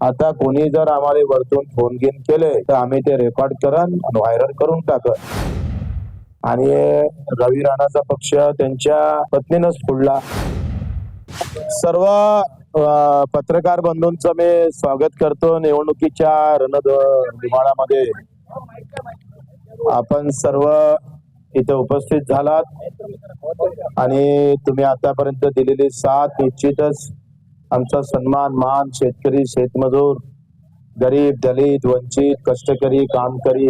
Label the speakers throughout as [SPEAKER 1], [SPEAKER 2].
[SPEAKER 1] आता कोणी जर आम्हाला वरतून फोन घेऊन केले तर आम्ही ते रेकॉर्ड करन आणि व्हायरल करून टाकत आणि रवी राणाचा पक्ष त्यांच्या पत्नीनंच फोडला. सर्व पत्रकार बंधूंचं मी स्वागत करतो. निवडणुकीच्या रणद विमानामध्ये आपण सर्व इथे उपस्थित झालात. आणि तुम्ही आतापर्यंत दिलेली साथ निश्चितच आमचा सन्मान मान शेतकरी शेतमजूर गरीब दलित वंचित कष्टकरी कामकरी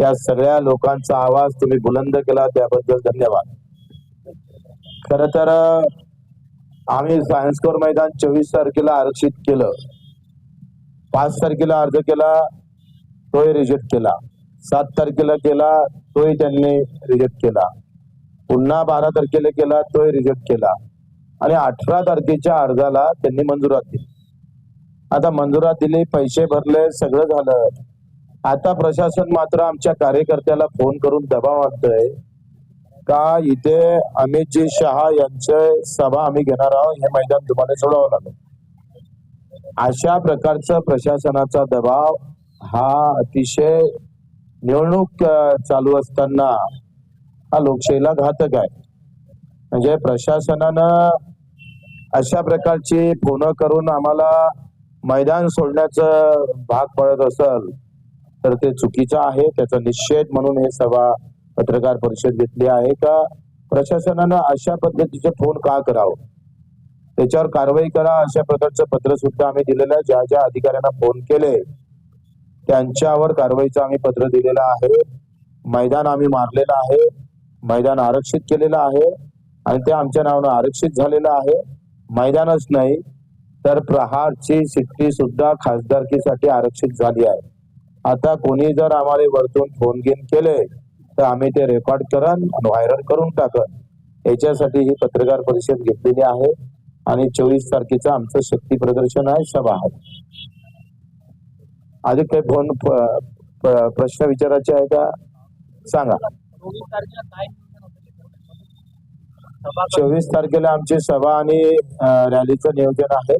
[SPEAKER 1] या सगळ्या लोकांचा आवाज तुम्ही बुलंद केला त्याबद्दल धन्यवाद. खर तर आम्ही सायन्स कोर मैदान चोवीस तारखेला आरक्षित केलं. पाच तारखेला अर्ज केला तोही रिजेक्ट केला. सात तारखेला केला तोही त्यांनी रिजेक्ट केला. पुन्हा बारा तारखेला केला तोही रिजेक्ट केला. आणि अठरा तारखेच्या अर्जाला त्यांनी मंजुरात दिली. आता मंजुरात दिली पैसे भरले सगळं झालं. आता प्रशासन मात्र आमच्या कार्यकर्त्याला फोन करून दबाव आणतोय. का इथे अमितजी शहा यांचे सभा आम्ही घेणार आहोत हे मैदान तुम्हाला सोडावं लागेल. अशा प्रकारचा प्रशासनाचा दबाव हा अतिशय निवडणूक चालू असताना हा लोकशाहीला घातक आहे. म्हणजे प्रशासनानं अशा प्रकारची फोन करून आम्हाला मैदान सोडण्याचं भाग पडत असेल तर ते चुकीचं आहे त्याचा निषेध म्हणून हे सभा पत्रकार परिषद घेतली आहे. का प्रशासनानं अशा पद्धतीचे फोन का करावं? त्याच्यावर कारवाई करा अशा प्रकारचं पत्र सुद्धा आम्ही दिलेलं आहे. ज्या ज्या अधिकाऱ्यांना फोन केले त्यांच्यावर कारवाईचं आम्ही पत्र दिलेलं आहे. मैदान आम्ही मारलेलं आहे. मैदान आरक्षित केलेलं आहे. आणि ते आमच्या नावानं आरक्षित झालेलं आहे. मैदानच नाही तर प्रहारची शिट्टी सुद्धा खासदारकीसाठी आरक्षित झाली आहे. आता कोणी जर आम्हाला वरतून फोन घेऊन केले तर आम्ही ते रेकॉर्ड करन आणि व्हायरल करून टाकन. याच्यासाठी ही पत्रकार परिषद घेतलेली आहे आणि चोवीस तारखेचं आमचं शक्ती प्रदर्शन आहे सभा आहे अजून काही फोन प्रश्न विचारायचे आहे का? सांगा.
[SPEAKER 2] चोवीस तारखेला
[SPEAKER 1] आमची सभा आणि रॅलीचं नियोजन आहे.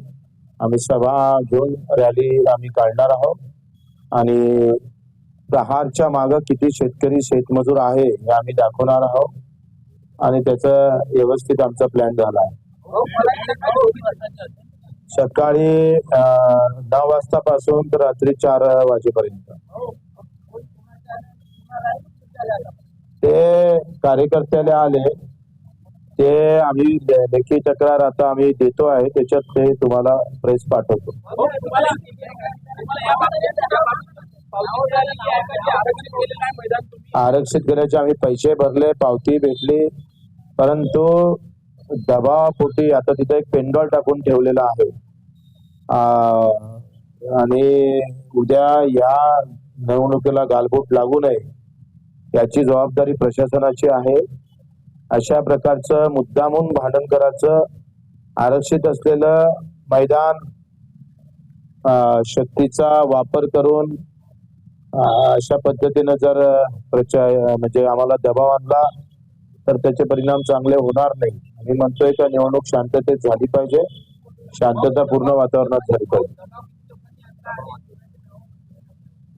[SPEAKER 1] आम्ही सभा घेऊन रॅली आम्ही काढणार आहोत. आणि प्रहारच्या माग किती शेतकरी शेतमजूर आहे हे आम्ही दाखवणार आहोत. आणि त्याचं व्यवस्थित आमचा प्लॅन झाला आहे.
[SPEAKER 2] हो?
[SPEAKER 1] सकाळी नऊ वाजतापासून तर रात्री चार वाजेपर्यंत.
[SPEAKER 2] हो, आले.
[SPEAKER 1] ते कार्यकर्त्याला आले. ते आम्ही लेखी तक्रार आता आम्ही देतो आहे. त्याच्यात ते तुम्हाला प्रेस पाठवतो.
[SPEAKER 2] आरक्षित
[SPEAKER 1] केल्याचे आम्ही पैसे भरले पावती भेटली. परंतु दबावापोटी आता तिथे एक पेंडॉल टाकून ठेवलेला आहे. आणि उद्या या निवडणुकीला गालबोट लागू नये याची जबाबदारी प्रशासनाची आहे. अशा प्रकारचं मुद्दामून भांडण करायचं आरक्षित असलेलं मैदान शक्तीचा वापर करून अशा पद्धतीनं जर प्रचार म्हणजे आम्हाला दबाव आणला तर त्याचे परिणाम चांगले होणार नाही. आम्ही म्हणतोय का निवडणूक शांततेत झाली पाहिजे. शांतता पूर्ण वातावरणात झाली पाहिजे.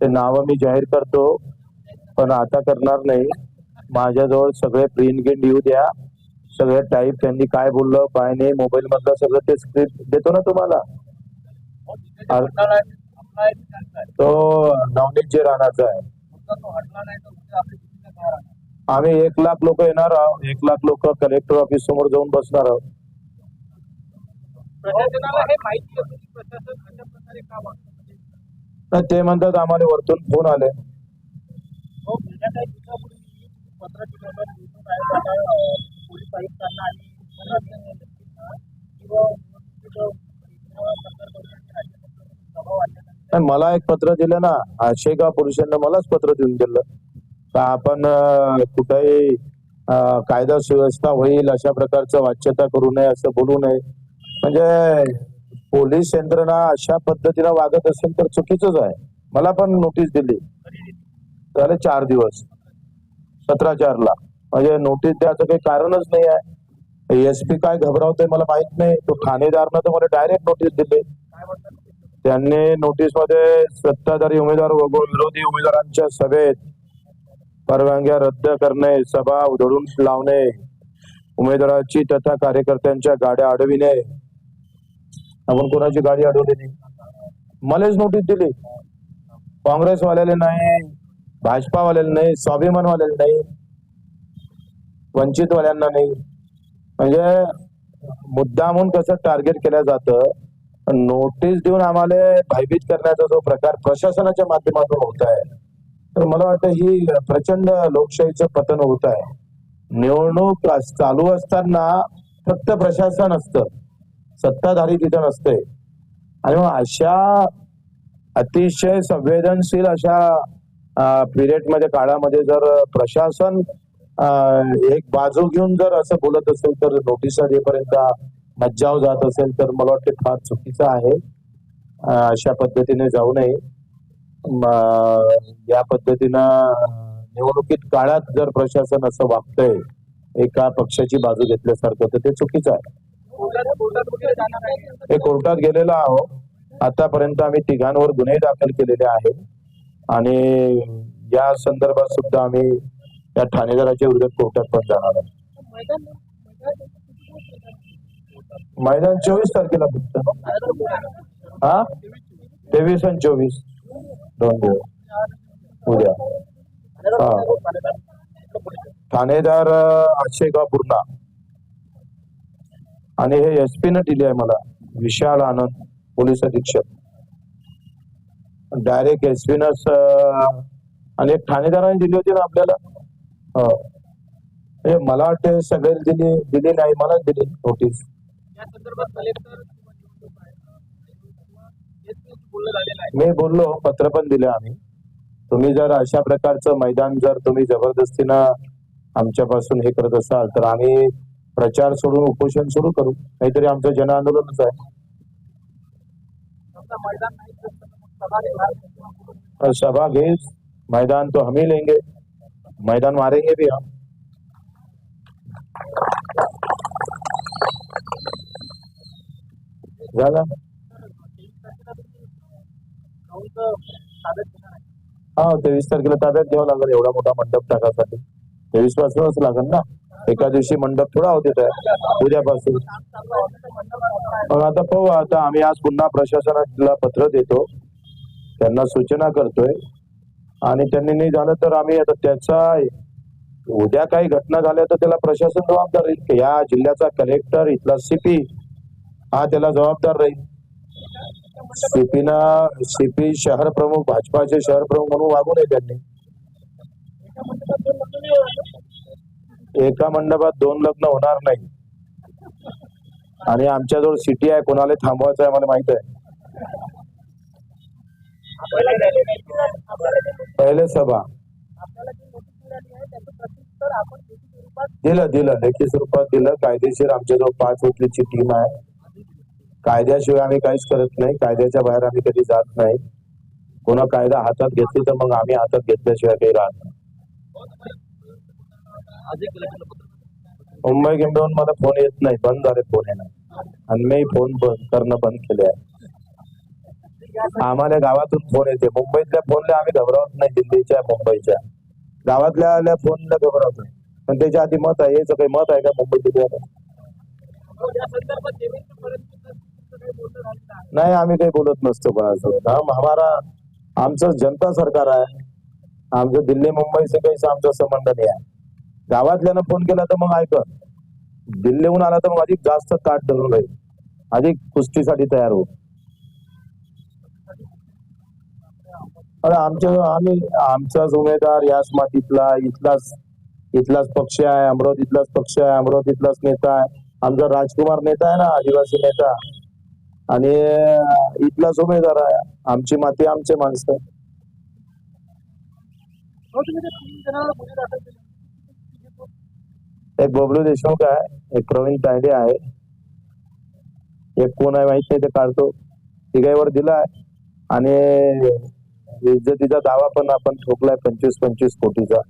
[SPEAKER 1] ते नावं मी जाहीर करतो पण आता करणार नाही. माझ्याजवळ सगळे प्रिंट गिंट येऊ द्या. सगळे टाईप त्यांनी काय बोललं काय नाही मोबाईल मधलं सगळं ते स्क्रिप्ट देतो ना तुम्हाला.
[SPEAKER 2] हो, आहे, आहे, आहे.
[SPEAKER 1] तो नवनीत जे आहे.
[SPEAKER 2] भूमिका काय राहणार?
[SPEAKER 1] आम्ही एक लाख लोक येणार आहोत एक लाख लोक कलेक्टर ऑफिस समोर जाऊन बसणार आहोत.
[SPEAKER 2] हे म्हणजे
[SPEAKER 1] ते म्हणतात आम्हाला वरतून फोन आले
[SPEAKER 2] हो, गेल्या काही दिवसापूर्वी पंधरा निवडणूक आयोगाला पोलीस आयुक्तांना आणि
[SPEAKER 1] मला एक पत्र दिलं ना. आशेगाव पुरुषांना मलाच पत्र देऊन दिलं. का आपण कुठेही कायदा सुव्यवस्था होईल अशा प्रकारचं वाच्यता करू नये असं बोलू नये. म्हणजे पोलीस यंत्रणा अशा पद्धतीनं वागत असेल तर चुकीचंच आहे. मला पण नोटीस दिली. झाले चार दिवस. सतरा चारला म्हणजे नोटीस द्यायचं काही कारणच नाही आहे. एस पी काय घबरावते मला माहीत नाही. तो ठाणेदारनं तर मला डायरेक्ट नोटीस दिली.
[SPEAKER 2] त्यांनी नोटीस
[SPEAKER 1] त्यांनी नोटीसमध्ये सत्ताधारी उमेदवार व विरोधी उमेदवारांच्या सभेत परवानग्या रद्द करणे सभा उधळून लावणे उमेदवाराची तथा कार्यकर्त्यांच्या गाड्या अडविणे. आपण कोणाची गाडी अडवली नाही? मलाच नोटीस दिली. काँग्रेसवाल्याला नाही. भाजपावाल्याला नाही स्वाभिमानवाल्याला नाही वंचितवाल्यांना नाही. म्हणजे मुद्दामून कसं टार्गेट केलं जातं नोटीस देऊन आम्हाला भयभीत करण्याचा जो प्रकार प्रशासनाच्या माध्यमातून होत आहे तर मला वाटतं ही प्रचंड लोकशाहीचं पतन होत आहे. निवडणूक चालू असताना फक्त प्रशासन असतं सत्ताधारी तिथं नसते. आणि मग अशा अतिशय संवेदनशील अशा पिरियडमध्ये काळामध्ये जर प्रशासन एक बाजू घेऊन जर असं बोलत असेल तर नोटिसा देपर्यंत मज्जाव जात असेल तर मला वाटते फार चुकीचं आहे. अशा पद्धतीने जाऊ नये. या पद्धतीनं निवडणुकीत काळात जर प्रशासन असं वागतंय एका पक्षाची बाजू घेतल्यासारखं तर ते चुकीचं आहे
[SPEAKER 2] आहे.
[SPEAKER 1] हे कोर्टात गेलेलो आहोत. आतापर्यंत आम्ही तिघांवर गुन्हे दाखल केलेले आहेत. आणि या संदर्भात सुद्धा आम्ही या ठाणेदाराच्या विरोधात कोर्टात पण जाणार आहे
[SPEAKER 2] मैदान
[SPEAKER 1] चोवीस तारखेला फक्त. हा? तेवीस आणि चोवीस. दोन दिवस. उद्या. हा. ठाणेदार अक्षय आशेगाव पूर्णा आणि हे एस पी न दिले आहे मला विशाल आनंद पोलीस अधीक्षक. डायरेक्ट एस पी आणि ठाणेदाराने दिली होती ना आपल्याला? हो. हे मला वाटते सगळे दिली दिली नाही मलाच दिली नोटीस मी बोललो पत्र पण दिले आम्ही. तुम्ही जर अशा प्रकारचं मैदान जर तुम्ही जबरदस्तीनं आमच्यापासून हे करत असाल तर आम्ही प्रचार सोडून उपोषण सुरू करू. काहीतरी आमचं जन आंदोलनच आहे
[SPEAKER 2] मैदान
[SPEAKER 1] और सभा मैदान तो हम ही लेंगे। मैदान मारेंगे भी हम। झालं हा तेवीस तारखेला ताब्यात घ्यावं लागेल एवढा मोठा मंडप टाकासाठी। तेवीस पासूनच लागेल ना? एका दिवशी मंडप थोडा होते उद्यापासून. मग आता पाहू आता आम्ही आज पुन्हा प्रशासनाला पत्र देतो. त्यांना सूचना करतोय. आणि त्यांनी नाही झालं तर आम्ही आता त्याचा उद्या काही घटना झाल्या तर त्याला प्रशासन जबाबदार राहील या जिल्ह्याचा कलेक्टर इथला सीपी हा त्याला जबाबदार राहील. सीपीना सीपी शहर प्रमुख भाजपाचे शहर प्रमुख म्हणून वागू नये त्यांनी.
[SPEAKER 2] एका मंडपात दोन लग्न होणार
[SPEAKER 1] नाही. आणि आमच्याजवळ सिटी आहे कोणाला थांबवायचं आहे मला माहीत आहे
[SPEAKER 2] आपल्याला जे notice मिळाली- आपल्याला जे notice-
[SPEAKER 1] पहिले सभा
[SPEAKER 2] आपल्याला जी नोटीस मिळाली आहे त्याचं प्रत्युत्तर आपण पहिले सभा.
[SPEAKER 1] दिलं दिलं. लेखी स्वरूपात दिलं. कायदेशीर आमच्याजवळ पाच वकिलीची टीम आहे. कायद्याशिवाय आम्ही काहीच करत नाही. कायद्याच्या बाहेर आम्ही कधी जात नाही. कोणा कायदा हातात घेतली तर मग आम्ही हातात घेतल्याशिवाय काही राहत नाही. मुंबई गिंबेहून मला फोन येत नाही. बंद झाले फोन येणार आणि मी फोन बंद करणं बंद केले आहे. आम्हाला गावातून फोन येते. मुंबईतल्या फोनला आम्ही घबरावत नाही. दिल्लीच्या मुंबईच्या. गावातल्या फोनला घबरावतो पण त्याच्या आधी मत आहे. याचं काही मत आहे का मुंबई जिल्ह्यात नाही आम्ही काही बोलत नसतो कोणासोबत हमारा आमचं जनता सरकार आहे. आमचं दिल्ली मुंबईचं काही आमचा संबंध नाही आहे. गावातल्यानं फोन केला तर मग ऐक. दिल्लीहून आला तर मग अधिक जास्त ताट धरून राहील. अधिक कुस्तीसाठी तयार होऊ आमच्या आम्ही आमचाच उमेदवार याच मातीतला इथलाच इथलाच पक्ष आहे अमरावतीतलाच पक्ष आहे अमरावतीतलाच नेता आहे. आमचा राजकुमार नेता आहे ना आदिवासी नेता. आणि इथलाच उमेदवार आहे. आमची माती आमचे माणसं एक बबलू देशमुख आहे एक प्रवीण तायडे आहे. एक कोण आहे माहीत नाही ते काढतो. तिघाईवर दिलाय. आणि इज्जतीचा दावा पण आपण ठोकलाय पंचवीस पंचवीस कोटीचा.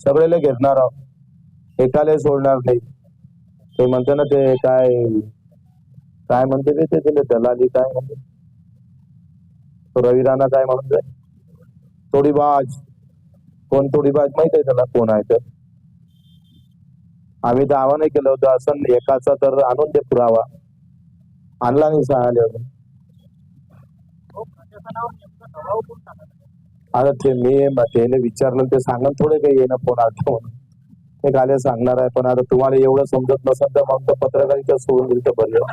[SPEAKER 1] सगळेला घेणार आहोत. एकाला सोडणार नाही. ते म्हणते ना ते काय काय म्हणते ते ते दिले दलाली काय म्हणते? रवी राणा काय म्हणतोय? तोडीबाज. कोण तोडीबाज माहीत आहे त्याला? कोण आहे तर आम्ही दावा नाही केलं होतं. असं एकाचा तर आणून दे पुरावा. आणला नाही सांगायला आता ते मी त्याने विचारलं ते सांगा थोडे काही येणं फोन आता. ते गाले सांगणार आहे पण आता तुम्हाला एवढं समजत नसेल तर मग पत्रकारिता सोडून दिली तर बरं.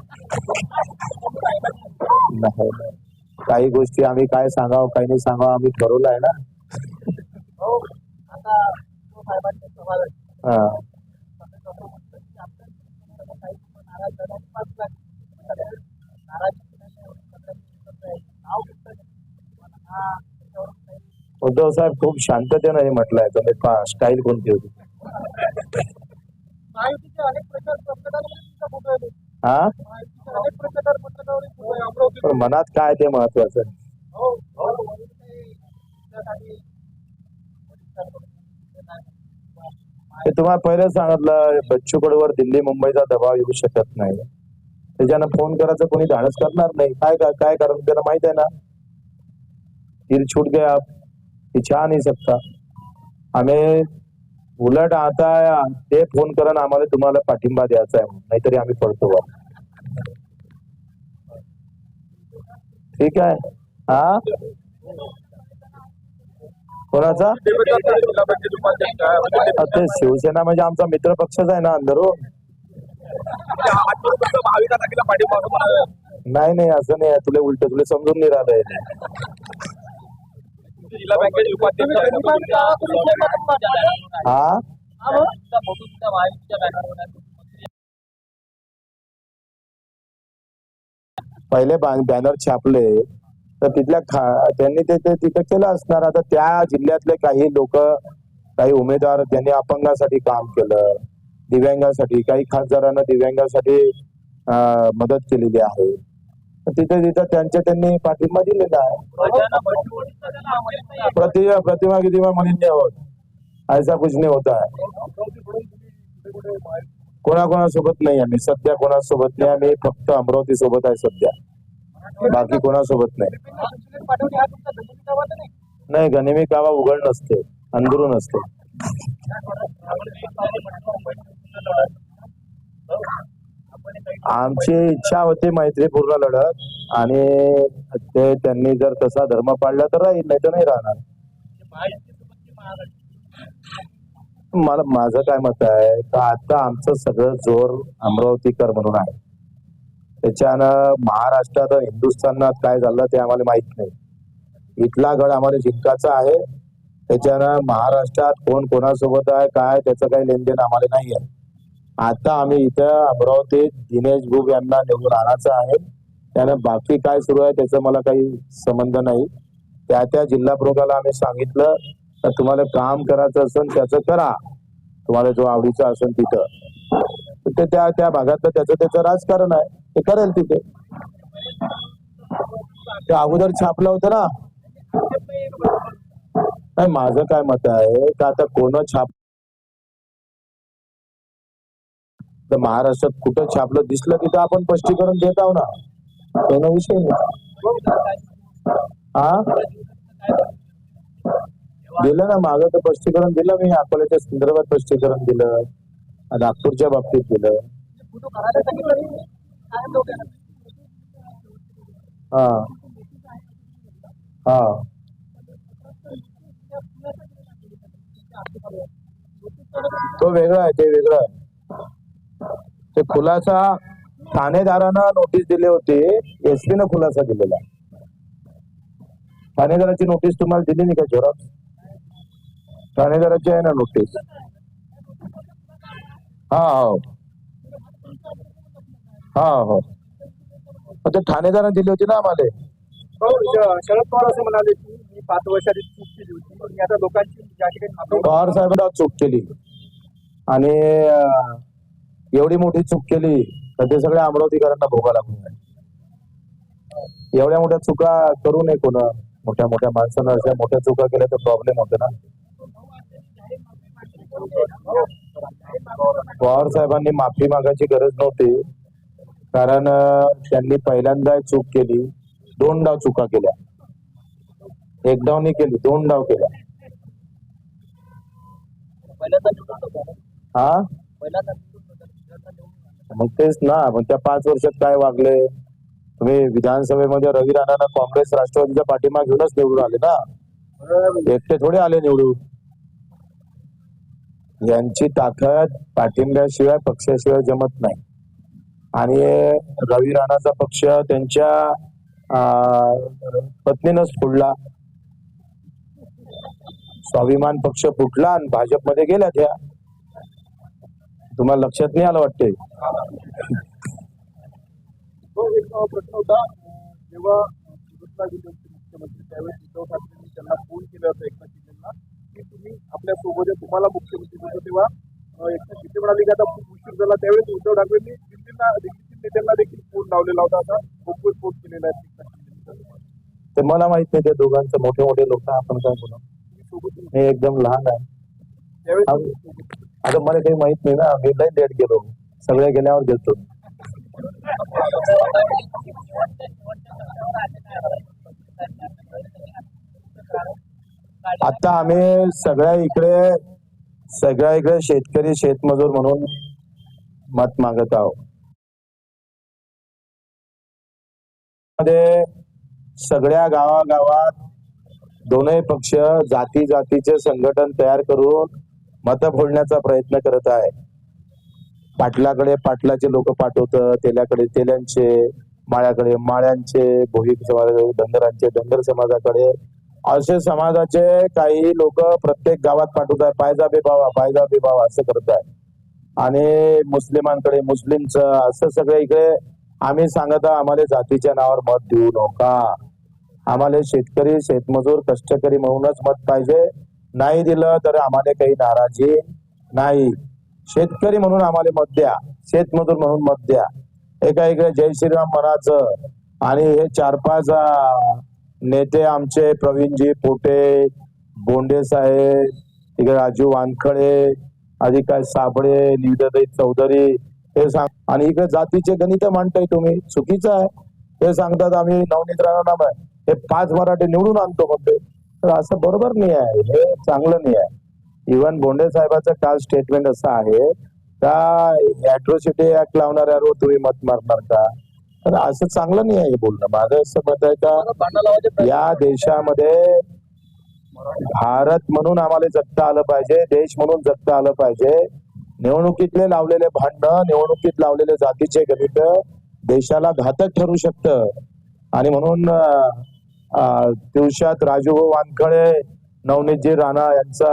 [SPEAKER 1] नाही. काही गोष्टी आम्ही काय सांगावं काही नाही सांगावं आम्ही ठरवलं आहे ना.
[SPEAKER 2] हा.
[SPEAKER 1] उद्धव साहेब खूप शांततेनं हे म्हटलंय. तुम्ही पहा स्टाईल कोणती होती? हा? पण मनात काय ते महत्वाचं? आहे.
[SPEAKER 2] हो हो. त्यासाठी
[SPEAKER 1] ते तुम्हाला पहिलं सांगितलं बच्चू कडूवर दिल्ली मुंबईचा दबाव येऊ शकत नाही. त्याच्यानं फोन करायचं कोणी धाडस करणार नाही. काय काय काय कारण? त्याला माहीत आहे ना? तीर छूट गया आप ये चाह नहीं सकता। आम्ही उलट आता ते फोन करून आम्हाला तुम्हाला पाठिंबा द्यायचा आहे. नाहीतरी आम्ही पडतो बा ठीक आहे हा? कोणाचा ते शिवसेना म्हणजे आमचा मित्र पक्षच आहे ना अंदरो नाही नाही असं नाही आहे. तुला उलट तुला समजून नाही राहिलंय
[SPEAKER 3] जिल्हा बँकेचे
[SPEAKER 1] हा? पहिले बॅनर छापले तर तिथल्या खा- त्यांनी ते ते तिथं केलं असणार. आता त्या जिल्ह्यातले काही लोक काही उमेदवार त्यांनी अपंगासाठी काम केलं. दिव्यांगासाठी काही खासदारांना दिव्यांगासाठी अं, मदत केलेली आहे. तिथे तिथं त्यांच्या त्यांनी पाठिंबा दिलेला आहे. प्रतिभा प्रतिमा गितिमा म्हणून नाही होत ऐसा कुछ नाही होता कोणाकोणासोबत नाही आम्ही. सध्या कोणासोबत नाही. आम्ही फक्त अमरावती सोबत आहे सध्या. बाकी कोणासोबत नाही.
[SPEAKER 2] नाही
[SPEAKER 1] नाही गनिमी कावा उघड नसते. अंदरून असते. आमची इच्छा होती मैत्रीपूर्ण लढत आणि ते त्यांनी जर तसा धर्म पाळला तर राहील नाही तर नाही राहणार. मला माझं काय मत आहे का आता आमचं सगळं जोर अमरावतीकर म्हणून आहे. त्याच्यानं महाराष्ट्रात हिंदुस्थानात काय झालं ते आम्हाला माहीत नाही. इथला गड आम्हाला जिंकाचा आहे. त्याच्यानं महाराष्ट्रात कोण कोणासोबत आहे काय त्याचं काही लेनदेन आम्हाला नाही आहे आता आम्ही इथं अमरावतीत दिनेश गुब यांना निवडून आणायचं आहे. त्यानं बाकी काय सुरू आहे त्याचा मला काही संबंध नाही. त्या त्या जिल्हा प्रमुखाला आम्ही सांगितलं तर तुम्हाला काम करायचं असेल त्याचं करा. तुम्हाला जो आवडीचा असेल तिथं. ते त्या त्या भागातलं त्याचं त्याचं राजकारण आहे. ते करेल तिथे. ते अगोदर छापलं होतं ना. नाही माझं काय मत आहे का आता कोण छाप तर महाराष्ट्रात कुठं छापलं दिसलं तिथं आपण स्पष्टीकरण देत आहो ना. त्यानं विषय नाही. हा दिलं ना मागं तर स्पष्टीकरण दिलं मी. अकोल्याच्या संदर्भात स्पष्टीकरण दिलं. नागपूरच्या बाबतीत दिलं. हा. हा. तो वेगळा आहे ते वेगळं आहे. ते खुलासा ठाणेदारांना नोटीस दिली होती एसपी न खुलासा दिलेला. ठाणेदाराची नोटीस तुम्हाला दिली नाही का जोरात? ठाणेदाराची आहे ना नोटीस हा हो. हा हो. ते ठाणेदारांनी दिली होती ना आम्हाला.
[SPEAKER 2] हो, शरद पवार असं म्हणाले की मी पाच वर्षाची चूक केली होती. आता लोकांची या ठिकाणी माफी
[SPEAKER 1] पवार साहेबांना चूक केली. आणि एवढी मोठी चूक केली तर ते सगळ्या अमरावतीकरांना भोगा लागून एवढ्या मोठ्या चुका करू नये कोण. मोठ्या मोठ्या माणसानं अशा मोठ्या चुका केल्या तर प्रॉब्लेम होते ना. पवार साहेबांनी माफी मागायची गरज नव्हती. कारण त्यांनी पहिल्यांदा चूक केली. दोनदा चुका केल्या. एक डाव नाही केली दोन डाव केला
[SPEAKER 2] पहिल्यांदा निवडून होता
[SPEAKER 1] हा
[SPEAKER 2] पहिल्यांदा निवडून होता दुसऱ्यांदा निवडून आला.
[SPEAKER 1] मग तेच ना मग त्या पाच वर्षात काय वागले? तुम्ही विधानसभेमध्ये रवी राणांना काँग्रेस राष्ट्रवादीच्या पाठिंबा घेऊनच निवडून आले ना? एकटे थोडे आले निवडून. यांची ताकद पाठिंब्याशिवाय पक्षाशिवाय जमत नाही. आणि रवी राणाचा पक्ष त्यांच्या अं, पत्नीनंच फुडला. स्वाभिमान पक्ष फुटला आणि भाजपमध्ये गेल्या त्या. तुम्हाला लक्षात नाही आलं वाटतंय?
[SPEAKER 2] तो एक अ, प्रश्न होता जेव्हा मुख्यमंत्री त्यावेळेस उद्धव ठाकरेंनी त्यांना फोन केला होता एकनाथ शिंदेना की तुम्ही आपल्यासोबत आहे, तुम्हाला मुख्यमंत्री होतं तेव्हा अ, एकनाथ शिंदे म्हणाले की आता खूप उशीर झाला. त्यावेळेस उद्धव ठाकरेंनी दिल्लीला दिल्लीतील नेत्यांना देखील फोन लावलेला होता. आता बोगस फोन केलेला आहे
[SPEAKER 1] ते मला माहीत नाही त्या दोघांचं मोठे मोठे लोक आपण काय बोलू. मी एकदम लहान आहे. आता मला काही माहीत नाही ना. मी लय लेट गेलो. सगळे गेल्यावर गेलतो. आता आम्ही सगळ्या इकडे सगळ्या इकडे शेतकरी शेतमजूर म्हणून मत मागत आहोत. मध्ये सगळ्या गावागावात दोनही पक्ष जाती जातीचे संघटन तयार करून मत फोडण्याचा प्रयत्न करत आहे. पाटलाकडे पाटलाचे लोक पाठवत तेल्याकडे तेल्यांचे माळ्याकडे माळ्यांचे भोईक समाज धनगरांचे धनगर समाजाकडे. असे समाजाचे काही लोक प्रत्येक गावात पाठवत आहे पायजा बेबावा पायजा बेबावा असं करत आहे. आणि मुस्लिमांकडे मुस्लिमचं असं सगळं इकडे आम्ही सांगत आम्हाला जातीच्या नावावर मत देऊ नका. आम्हाला शेतकरी शेतमजूर कष्टकरी म्हणूनच मत पाहिजे. नाही दिलं तर आम्हाला काही नाराजी नाही. शेतकरी म्हणून आम्हाला मत द्या. शेतमजूर म्हणून मत द्या. एका इकडे जय श्रीराम म्हणायचं आणि हे चार पाच नेते आमचे प्रवीणजी पोटे बोंडे साहेब इकडे राजू वानखळे आधी काय साबळे निविदाताई चौधरी हे सांग आणि इकडे जातीचे गणित मांडताय तुम्ही. चुकीचं आहे. ते सांगतात आम्ही नवनीत राणा आहे हे पाच मराठी निवडून आणतो म्हणते तर असं बरोबर नाही आहे. हे चांगलं नाही आहे. इव्हन बोंडे साहेबाचं काल स्टेटमेंट असं आहे का अॅट्रोसिटी ऍक्ट लावणाऱ्यावर तुम्ही मत मारणार का? तर असं चांगलं नाही आहे हे बोलणं. माझं असं मत आहे का या देशामध्ये भारत म्हणून आम्हाला जगता आलं पाहिजे देश म्हणून जगता आलं पाहिजे. निवडणुकीतले लावलेले भांडणं निवडणुकीत लावलेले जातीचे गणित देशाला घातक ठरू शकतं. आणि म्हणून दिवशात दिवसात राजूभाऊ वानखळे नवनीतजी राणा यांचा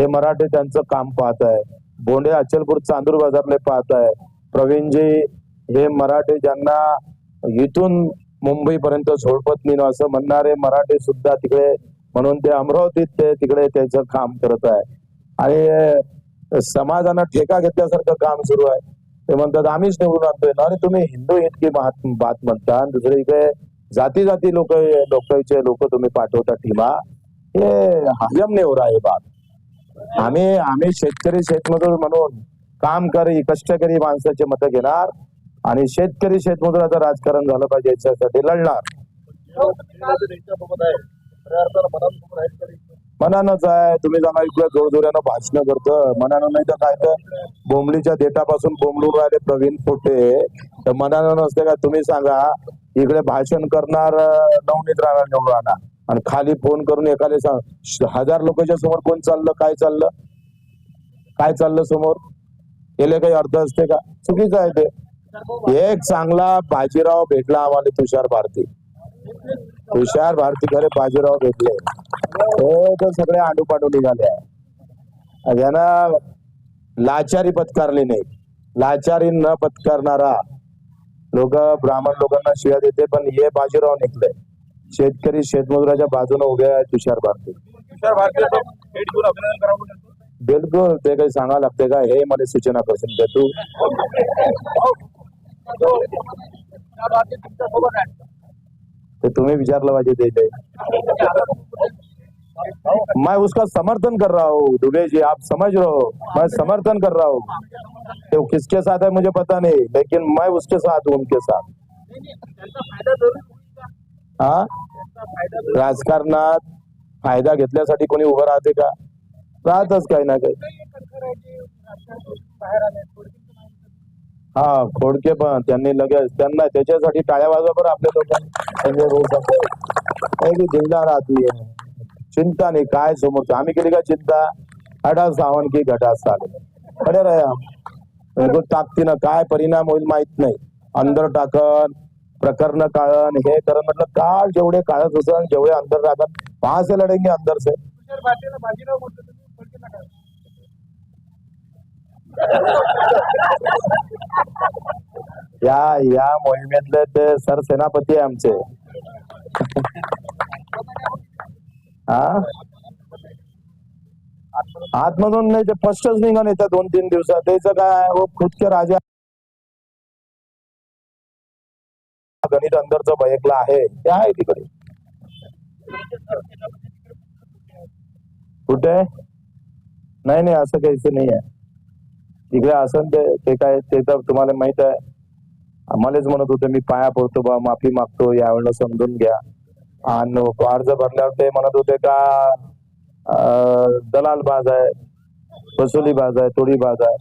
[SPEAKER 1] हे मराठी त्यांचं काम पाहत आहे. बोंडे अचलपूर चांदूर बाजारले पाहत आहे. प्रवीणजी हे मराठी ज्यांना इथून मुंबईपर्यंत झोडपत नाही असं म्हणणारे मराठी सुद्धा तिकडे म्हणून ते अमरावतीत ते तिकडे त्याचं काम करत आहे. आणि समाजानं ठेका घेतल्यासारखं काम सुरू आहे. ते म्हणतात आम्हीच निवडून आणतोय. ना अरे तुम्ही हिंदू इतकी बात म्हणता? आणि दुसरीकडे जाती जाती लोक डॉक्टरचे लोक तुम्ही पाठवता टीमा हे हजम नाही हो रहा हे आम्ही आम्ही शेतकरी शेतमजूर म्हणून काम करी कष्टकरी माणसाचे मत घेणार आणि शेतकरी शेतमजुराचं राजकारण झालं पाहिजे याच्यासाठी लढणार. मनानच आहे तुम्ही जाणार इकडे जोरजोऱ्यानं भाषण करतो. मनानं नाही तर काय तर बोंबलीच्या देठापासून बोंबलून राहिले प्रवीण फोटे तर मनानं नसते का तुम्ही सांगा इकडे भाषण करणार अं, नवनीत राहणार. निवडून आणि खाली फोन करून एखादे सांग हजार लोकांच्या समोर कोण चाललं काय चाललं? काय चाललं समोर? गेले काही अर्थ असते का? चुकीचं आहे ते. एक चांगला बाजीराव भेटला आम्हाला तुषार भारती. तुषार भारती खरे बाजीराव भेटले. हे तर सगळे आंडूपांडू निघाले आहे. यांना लाचारी पत्कारली नाही. लाचारी न पत्कारणारा लोक ब्राह्मण लोकांना शिव्या देते पण हे बाजीराव निघले शेतकरी शेतमजुराच्या बाजूने उभे आहे तुषार भारती. बिलकुल ते काही सांगा लागते का? हे मला सूचना करशील तू.
[SPEAKER 2] आहे
[SPEAKER 1] ते तुम्ही विचारलं पाहिजे ते ते. मैं उसका समर्थन कर रहा हूँ। दुबे जी, आप समझ रहे हो? मैं समर्थन कर रहा हूँ। तो किसके साथ है मुझे पता नहीं, लेकिन मैं उसके साथ हूँ, उनके साथ? हाँ? राजकारणात फ़ायदा घेतल्यासाठी कोणी उभं राहते का? राहतच काही ना काही. हा, खोडके पण, त्यांनी लगेच, त्यांना त्याच्यासाठी टाळ्या वाजवा बरं आपल्या लोकांनी जिल्हा आहे चिंता नाही काय समोरचं? आम्ही केली का चिंता? अडा सावन की घटा सावन खरे रे ताकदीनं काय परिणाम होईल माहीत नाही. अंदर टाकन प्रकरण काळण हे करण म्हटलं काळ जेवढे काळत असन जेवढे अंदर टाकन वहां से लढेंगे अंदर से. या या मोहिमेतले ते सरसेनापती आहे आमचे. हा? आतमधून नाही ते फर्स्टच निघून येतात दोन तीन दिवसात. त्याचं काय हो खुदके राजा गणित अंदरचं बयकला आहे. ते आहे तिकडे. कुठे? नाही नाही असं काहीच नाही आहे. तिकडे असं ते ते काय ते तर तुम्हाला माहीत आहे. आम्हालाच म्हणत होते मी पाया पडतो बा माफी मागतो यावेळेला समजून घ्या. आणि अर्ज भरल्यावर ते म्हणत होते का दलाल बाज आहे वसुली बाज आहे तोडी बाज आहे.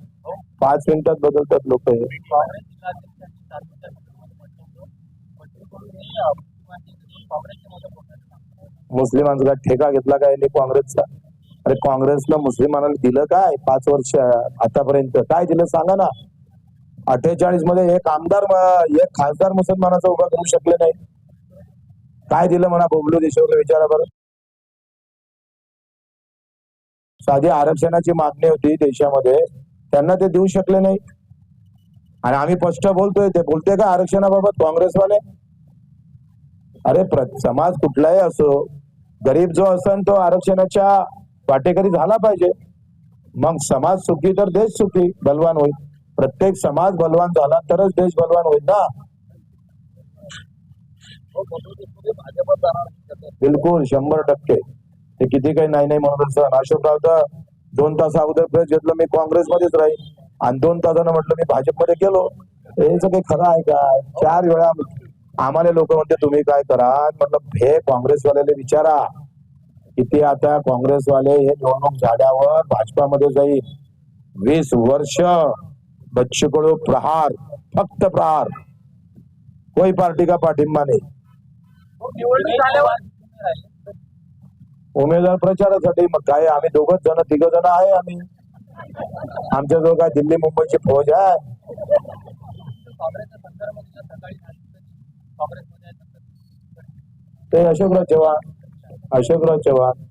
[SPEAKER 1] पाच मिनिटात बदलतात लोक हे. मुस्लिमांचा काय ठेका घेतला काय नाही काँग्रेसचा? अरे काँग्रेसला मुस्लिमांना दिलं काय? पाच वर्ष आतापर्यंत. काय दिलं सांगा ना. अठ्ठेचाळीसमध्ये एक आमदार एक खासदार मुसलमानाचा उभा करू शकले नाही. काय दिलं म्हणा बोबलू देशमुख विचारा बरं साधी आरक्षणाची मागणी होती देशामध्ये. त्यांना ते देऊ शकले नाही. आणि आम्ही स्पष्ट बोलतोय ते बोलते का आरक्षणाबाबत काँग्रेसवाले? अरे समाज कुठलाही असो गरीब जो असन तो आरक्षणाच्या वाटेकरी झाला पाहिजे. मग समाज सुखी तर देश सुखी बलवान होईल. प्रत्येक समाज बलवान झाला तरच देश बलवान होईल ना? बिलकुल शंभर टक्के. ते किती काही नाही नाही म्हणत सर अशोकराव तर दोन तास अगोदर प्रेस घेतलं मी काँग्रेसमध्येच राहील आणि दोन तासानं म्हटलं मी भाजपमध्ये गेलो. हेच काही खरं आहे का? चार वेळा आम्हाला लोक म्हणते तुम्ही काय करा? म्हटलं हे काँग्रेसवाल्याला विचारा. किती आता काँग्रेसवाले हे निवडणूक झाल्यावर भाजपामध्ये जाईल. वीस वर्ष बच्चू कडू प्रहार फक्त प्रहार. कोई पार्टी का पाठिंबा नाही.
[SPEAKER 2] निवडणूक झाल्यावर
[SPEAKER 1] उमेदवार प्रचारासाठी मग काय आम्ही दोघच जण तिघ जण आहे आम्ही. आमच्या जवळ काय दिल्ली मुंबईची फौज आहे. ते अशोकराव चव्हाण अशोकराव चव्हाण.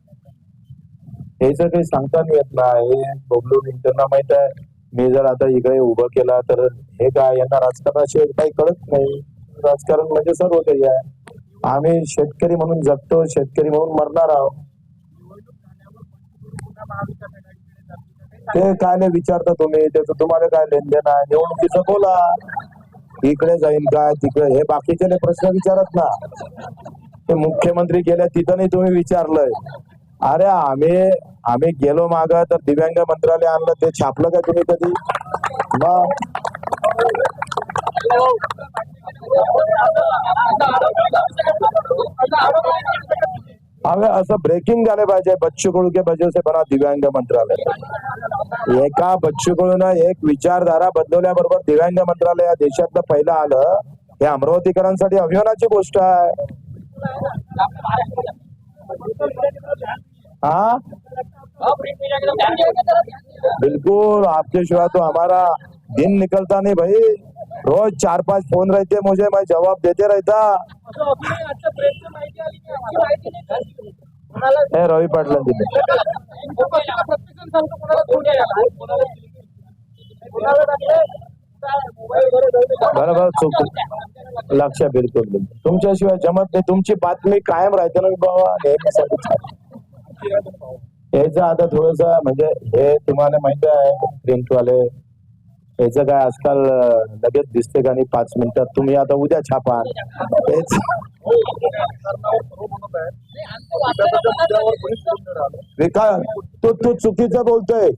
[SPEAKER 1] हेच काही सांगता नाही येत ना हे बबलून त्यांना माहीत आहे. मी जर आता इकडे उभं केला तर हे काय यांना राजकारणाशिवाय काही कळत नाही. राजकारण म्हणजे सर्व काही आहे. आम्ही शेतकरी म्हणून जगतो शेतकरी म्हणून मरणार आहोत. ते काय नाही विचारता तुम्ही त्याचं तुम्हाला काय लेन देन आहे? निवडणुकीचं बोला. इकडे जाईल काय तिकडे. हे बाकीचे नाही प्रश्न विचारत ना. ते मुख्यमंत्री गेल्या तिथं नाही तुम्ही विचारलंय. अरे आम्ही आम्ही गेलो माग तर दिव्यांग मंत्रालय आणलं ते छापलं का तुम्ही कधी? मग? हमें असं ब्रेकिंग झाले पाहिजे. बच्चू कडू के वजह से बना दिव्यांग मंत्रालय. एका बच्चू कडूनं एक विचारधारा बदलवल्याबरोबर दिव्यांग मंत्रालय या देशातलं पहिलं आलं हे अमरावतीकरांसाठी अभिमानाची गोष्ट आहे. हाँ बिल्कुल आपके सिवा तो हमारा दिन निकलता नहीं भाई. रोज चार पाच फोन रहते मुझे मैं जवाब देते रहता. हे रवी पाटला दिले बरोबर चुक लक्ष बिलकुल तुमच्याशिवाय जमत नाही. तुमची बातमी कायम राहते ना बाबा. नेहमीसाठी याचं आता थोडस म्हणजे हे तुम्हाला माहीत आहे प्रिंटवाले याचं काय आजकाल लगेच दिसते का नाही पाच मिनिटात? तुम्ही आता उद्या छापा. हेच विकास तू तू चुकीचं बोलतोय.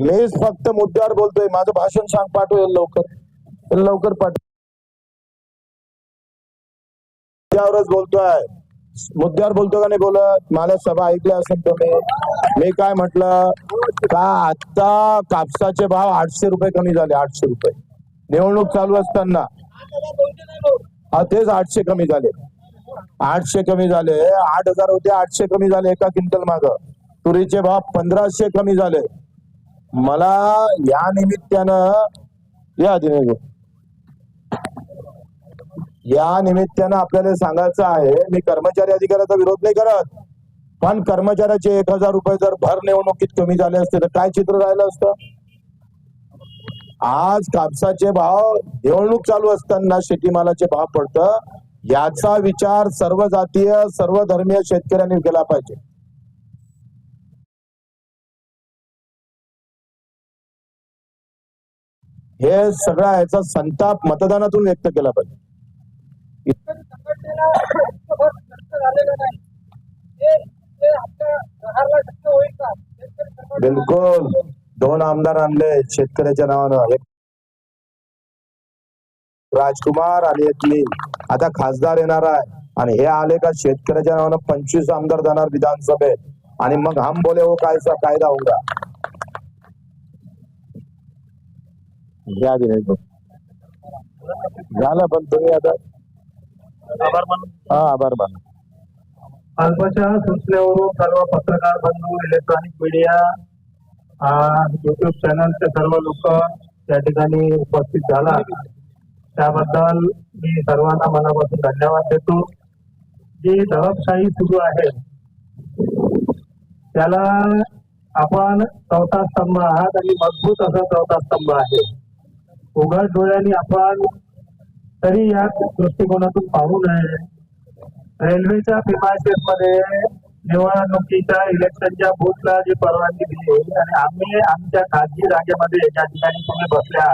[SPEAKER 1] मीच फक्त मुद्द्यावर बोलतोय. माझं भाषण सांग पाठव लवकर. लवकर पाठव. मुद्द्यावरच बोलतोय. मुद्द्यावर बोलतो का नाही बोलत? मला सभा ऐकल्या असेल तुम्ही. मी काय म्हटलं का आता कापसाचे भाव आठशे रुपये कमी झाले आठशे रुपये. निवडणूक चालू असताना. हा तेच आठशे कमी झाले. आठशे कमी झाले. आठ हजार होते आठशे कमी झाले एका क्विंटल माग. तुरीचे भाव पंधराशे कमी झाले. मला या निमित्तानं या दिने या निमित्तानं आपल्याला सांगायचं आहे मी कर्मचारी अधिकाऱ्याचा विरोध नाही करत पण कर्मचाऱ्याचे एक हजार रुपये जर भर निवडणुकीत कमी झाले असते तर काय चित्र राहिलं असतं? आज कापसाचे भाव निवडणूक चालू असताना शेतीमालाचे भाव पडतं याचा विचार सर्व जातीय सर्व धर्मीय शेतकऱ्यांनी केला पाहिजे. हे सगळा याचा संताप मतदानातून व्यक्त केला पाहिजे. बिलकुल. दोन आमदार आणले शेतकऱ्याच्या नावानं. एक राजकुमार आणि एक मी आता खासदार येणार आहे. आणि हे आले का शेतकऱ्याच्या नावानं पंचवीस आमदार जाणार विधानसभेत. आणि मग हम बोले हो कायचा कायदा होगा. झालं पण तुम्ही आता.
[SPEAKER 2] आभार मानून
[SPEAKER 1] हा आभार माना
[SPEAKER 3] अल्पशा सूचनेवरून सर्व पत्रकार बंधू इलेक्ट्रॉनिक मीडिया युट्यूब चॅनलचे सर्व लोक या ठिकाणी उपस्थित झाला. त्याबद्दल मी सर्वांना मनापासून धन्यवाद देतो. जी दडपशाही सुरू आहे त्याला आपण चौथा स्तंभ आहात आणि मजबूत असा चौथा स्तंभ आहे. उघड डोळ्यांनी आपण तरी या दृष्टिकोनातून पाहू नये. रेल्वेच्या प्रिमायसेस मध्ये निवडणुकीच्या इलेक्शनच्या बूथला जी परवानगी दिली आणि आम्ही आमच्या खाजगी जागेमध्ये ज्या ठिकाणी तुम्ही बसल्या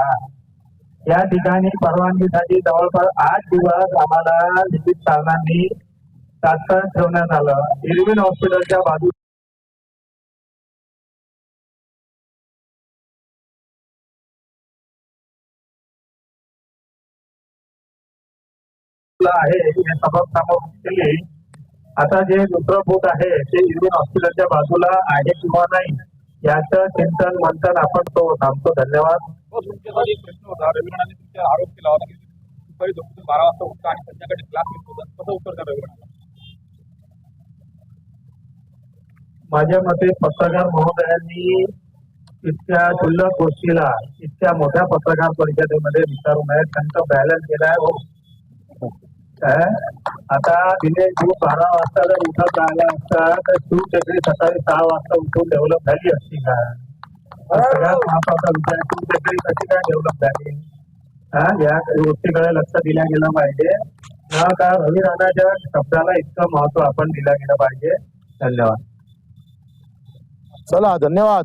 [SPEAKER 3] या ठिकाणी परवानगीसाठी जवळपास आठ दिवस आम्हाला लिखित कारणांनी तात्काळ ठेवण्यात आलं. इरविन हॉस्पिटलच्या बाजू आहे हे कामं केली आता जे दुसरं बूथ आहे ते इरविन हॉस्पिटलच्या बाजूला आहे किंवा नाही याचं चिंतन मंथन आपण तो थांबतो. धन्यवाद.
[SPEAKER 4] हो, तुमच्यासाठी एक प्रश्न होता. रविवाराने तुमच्यावर आरोप केला होता की दुपारी झोपून बारा वाजता उठता आणि संध्याकाळी क्लास घेत होता. कसं उत्तर द्या रविवाराला
[SPEAKER 3] माझ्या मते पत्रकार महोदयांनी इतक्या क्षुल्लक गोष्टीला इतक्या मोठ्या पत्रकार परिषदेमध्ये विचारू नये त्यांचा बॅलन्स केलाय हो? आता दिने तू बारा वाजता जर उठत राहिला असता तर तू टेकडी सकाळी सहा वाजता उठून डेव्हलप झाली असती का? हा. सगळ्यात महत्त्वाचा विचार तू टेकडी कशी काय डेव्हलप झाली? हा या गोष्टीकडे लक्ष दिल्या गेलं पाहिजे. हा का रवी राणाच्या शब्दाला इतकं महत्त्व आपण दिलं गेलं पाहिजे. धन्यवाद.
[SPEAKER 1] चला धन्यवाद.